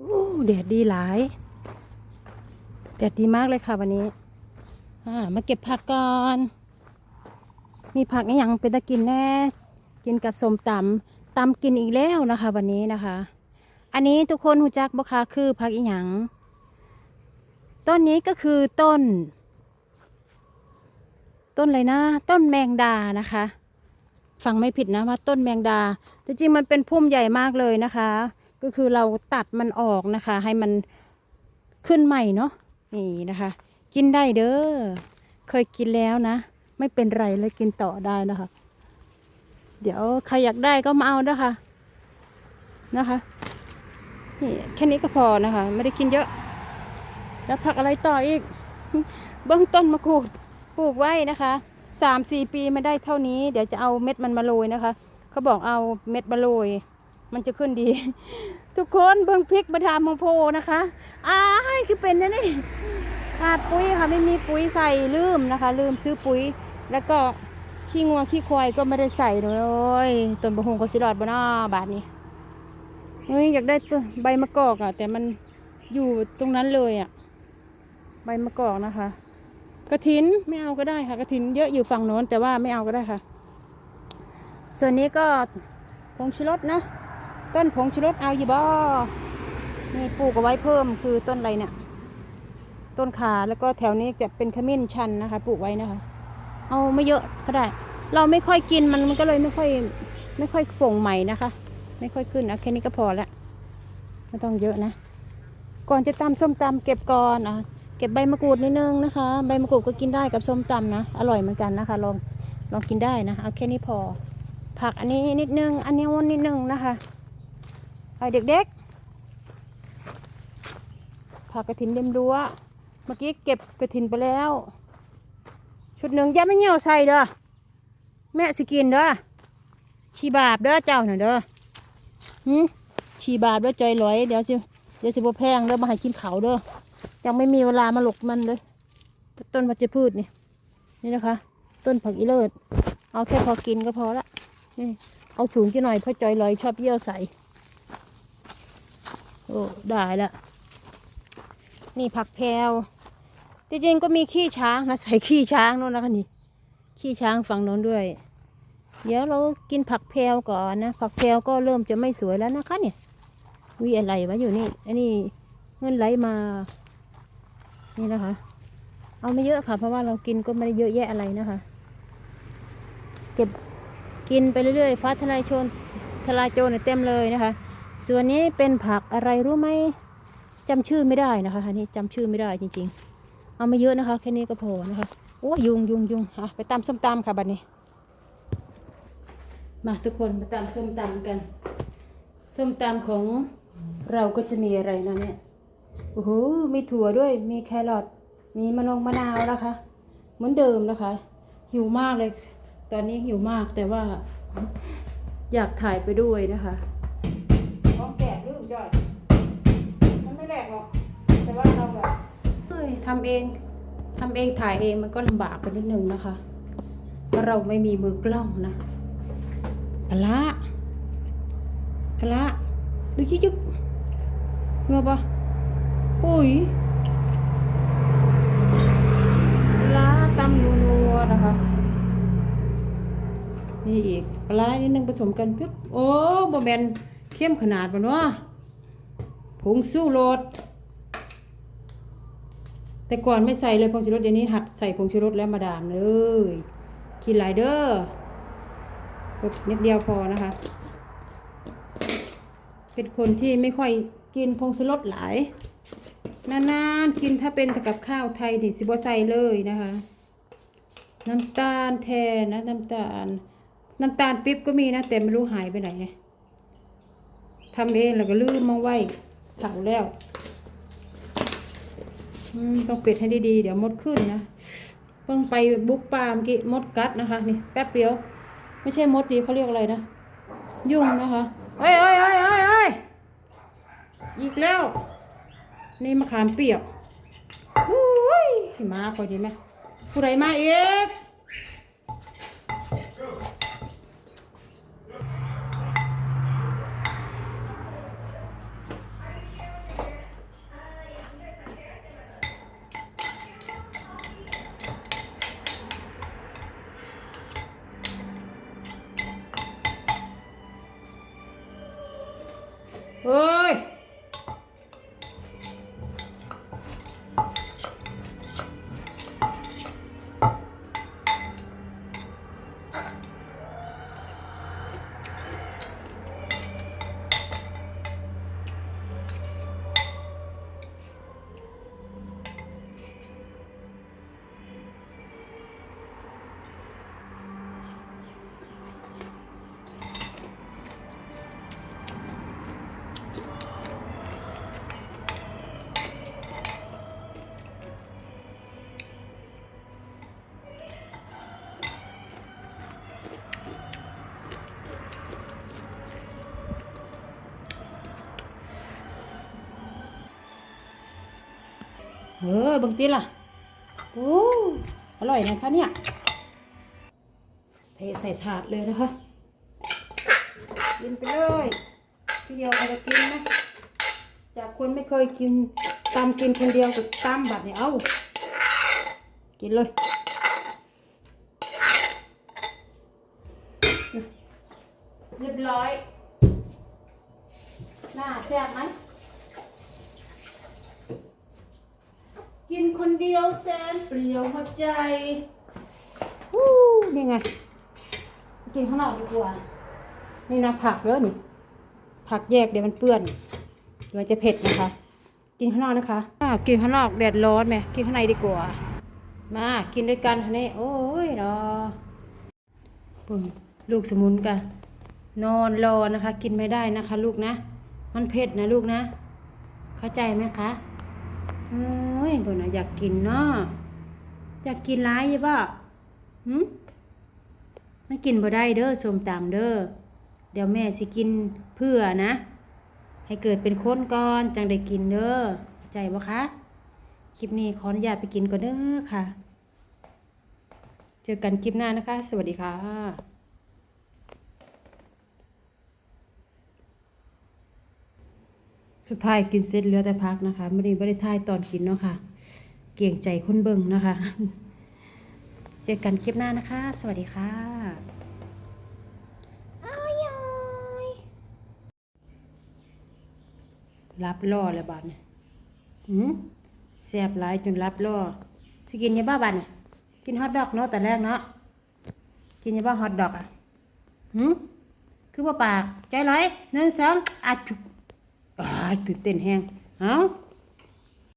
อู้แดดดีหลายแดดดีมากเลยค่ะวันนี้อ่ามาเก็บผักก่อน มีผักอหย่างเป็นตะกินแน่ กินกับสมตำตำกินอีกแล้วนะคะ วันนี้นะคะ อันนี้ทุกคนหูจักบ่คะคือผักอีหยังต้นนี้ก็คือต้น ต้นอะไรนะ ต้นแมงดานะคะ ฟังไม่ผิดนะว่าต้นแมงดาจริงๆมันเป็นพุ่มใหญ่มากเลยนะคะ ก็คือเราตัดมันออกนะคะ ให้มันขึ้นใหม่เนาะนี่นะคะ กินได้เด้อเคยกินแล้วนะ ไม่เป็นไรเลยกินต่อได้นะคะ เดี๋ยวใครอยากได้ก็มาเอาเด้อค่ะนะคะนี่แค่นี้ก็พอนะคะ ไม่ได้กินเยอะ แล้วผักอะไรต่ออีก เบื้องต้นมะกรูดปลูกไว้นะคะสามสี่ปีไม่ได้เท่านี้ เดี๋ยวจะเอาเม็ดมันมาโรยนะคะ เขาบอกเอาเม็ดมาโรย มันจะขึ้นดี ทุกคนเบื้องพริกมาทำมงโพนะคะอ้ายคือเป็นนะนี่ขาดปุ๋ยค่ะไม่มีปุ๋ยใส่ลืมนะคะ ลืมซื้อปุ๋ย แล้วก็ขี้งัวขี้ควายก็ไม่ได้ใส่เลยต้นบะฮงก็สิรอดบนาบาทนี้เฮ้ยอยากได้ใบมะกอกอะ แต่มันอยู่ตรงนั้นเลยอะ ใบมะกอกนะคะกระถินไม่เอาก็ได้ค่ะกระถินเยอะอยู่ฝั่งโน้นแต่ว่าไม่เอาก็ได้ค่ะ ส่วนนี้ก็ผงชูรสนะ ต้นผงชูรสเอาอยู่บ่นี่ปลูกเอาไว้เพิ่มคือต้นอะไรเนี่ย ต้นขาแล้วก็แถวนี้จะเป็นขมิ้นชันนะคะ ปลูกไว้นะคะ เอาไม่เยอะก็ได้ เราไม่ค่อยกินมันมันก็เลยไม่ค่อยไม่ค่อยโป่งใหม่นะคะ ไม่ค่อยขึ้นเอาแค่นี้ก็พอละไม่ต้องเยอะนะ ก่อนจะตำส้มตำเก็บก่อนอะเก็บใบมะกรูดนิดนึงนะคะ ใบมะกรูดก็กินได้กับส้มตำนะ อร่อยเหมือนกันนะคะ ลองลองกินได้นะ เอาแค่นี้พอ ผักอันนี้นิดนึง อันนี้วนนิดนึงนะคะ เอาเด็กๆผักกระถินเต็มรั้ว เมื่อกี้เก็บกระถินไปแล้ว ชุดหนึ่งย่าไม่เหี่ยวใส่เด้อแม่สกินเด้อชีบาปเด้อเจ้าหน่ะเด้อหืมชีบาปเด้อใจลอยเดี๋ยวสิเดี๋ยวสิบ่แพงเด้อมาให้กินเขาเด้อยังไม่มีเวลามาหลกมันเลยต้นวัชพืชนี่นี่นะคะ ต้นผักอีเลิศเอาแค่พอกินก็พอละนี่เอาสูงกี่หน่อยเพราะจอยลอยชอบเยี่ยวใส่ อ้ได้ละนี่ผักแพรวจริงๆก็มีขี้ช้างนะใส่ขี้ช้างโน่นนะคะนี่ขี้ช้างฝั่งโน้นด้วย เดี๋ยวเรากินผักแพรวก่อนนะผักแพรวก็เริ่มจะไม่สวยแล้วนะคะเนี่ยวิอะไรวะอยู่นี่อันนี้เงินไหลมา นี่นะคะ เอาไม่เยอะค่ะ เพราะว่าเรากินก็ไม่ได้เยอะแยะอะไรนะคะ เก็บกินไปเรื่อยๆฟ้าทลายโจรทลายโจรเนี่ยเต็มเลยนะคะ ส่วนนี้เป็นผักอะไรรู้ไหมจำชื่อไม่ได้นะคะอันนี้จำชื่อไม่ได้จริง ๆ เอาไม่เยอะนะคะ แค่นี้ก็พอนะคะโอ้ยุงยุงยุงอะไปตำส้มตำค่ะบัดนี้ มาทุกคนมาตำส้มตำกัน ส้มตำของเราก็จะมีอะไรนะเนี่ยโอ้โหมีถั่วด้วยมีแครอทมีมะนงมะนาวนะคะ เหมือนเดิมนะคะ หิวมากเลย ตอนนี้หิวมากแต่ว่าอยากถ่ายไปด้วยนะคะ แสบลืมจ่อย มันไม่แหลกหรอก แต่ว่าเราแบบเอ้ยทำเองทำเองถ่ายเองมันก็ลำบากไปนิดนึงนะคะ เพราะเราไม่มีมือกล้องนะปลาปลาดูจิ๊กจิ๊กเงือบปะปุ๋ยปลาตำนัวๆนะคะ นี่อีกปลานิดนึงผสมกันปึ๊บโอ้บะแมนเข้มขนาดมันวะ ผงสู้รสแต่ก่อนไม่ใส่เลยผงชูรสเดี๋ยวนี้หัดใส่ผงชูรสแล้วมาดามเลยกินหลายเด้อนิดเดียวพอนะคะ เป็นคนที่ไม่ค่อยกินผงชูรสหลายนานๆกินถ้าเป็นกับข้าวไทยนี่สิบใส่เลยนะคะ น้ำตาลแทนนะน้ำตาล น้ำตาลปิ๊บก็มีนะแต่ไม่รู้หายไปไหนทำเองแล้วก็ลืมมาไว้ เผาแล้วต้องปิดให้ดีๆ เดี๋ยวมดขึ้นนะ เพิ่งไปบุกปาเมอกี้มดกัดนะคะ นี่แป๊บเดียว ไม่ใช่มดดีเขาเรียกอะไรนะ ยุ่งนะคะเอ้ยเอ้ยเอ้ยเอ้ยเอ้ยอีกแล้ว นี่มะขามเปียกอุ้ยมาคอยดีไหมผู้ใดมาเอฟ เออบางทีล่ะโอ้อร่อยนะคะเนี่ย เทใส่ถาดเลยนะคะ กินไปเลยที่เดียวเราจะกินนะ จากคนไม่เคยกินตามกินคนเดียวกับตามแบบนี้เอากินเลยเรียบร้อย หน้าแซ่บไหม กินคนเดียวแสนเปลี่ยวหัวใจวู้นี่ไง กินข้างนอกดีกว่า นี่นะผักเด้อนี่ ผักแยกเดี๋ยวมันเปื้อนเดี๋ยวมันจะเผ็ดนะคะ กินข้างนอกนะคะอ่ากินข้างนอกแดดร้อนไหมกินข้างในดีกว่า มากินด้วยกันนี่โอ้ยเนาะปุ่นลูกสมุนกันนอนรอนะคะ กินไม่ได้นะคะ ลูกนะ มันเผ็ดนะลูกนะ เข้าใจไหมคะเอ้ ยบ่นะอยากกินเนาะอยากกินร้ายยี่บ่หืมมันกินบ่ได้เด้อส้มตำเด้อเดี๋ยวแม่สิกินเพื่อนะ ให้เกิดเป็นคนก่อนจังได้กินเด้อเข้าใจบ่คะคลิปนี้ขออนุญาตไปกินก่อนเด้อค่ะ เจอกันคลิปหน้านะคะ สวัสดีค่ะ สุดท้ายกินเสร็จเหลือแต่พักนะคะไม่ได้ไม่ได้ทายตอนกินเนาะค่ะ เกี่ยงใจคนเบิ่งนะคะ เจอกันคลิปหน้านะคะ สวัสดีค่ะอ้าวยายรับล่อเลยบาดเนี่ยหืมแซ่บหลายจนรับล่อสิกินยังบ้าบาดเนี่ยกินฮอทดอกเนาะแต่แรกเนาะ กินยังบ้าฮอทดอกอะหืมคือว่าปาก ใจร้อยหนึ่งสองอาจุกอ้าย ตื่นเต้นแห้งเอ้า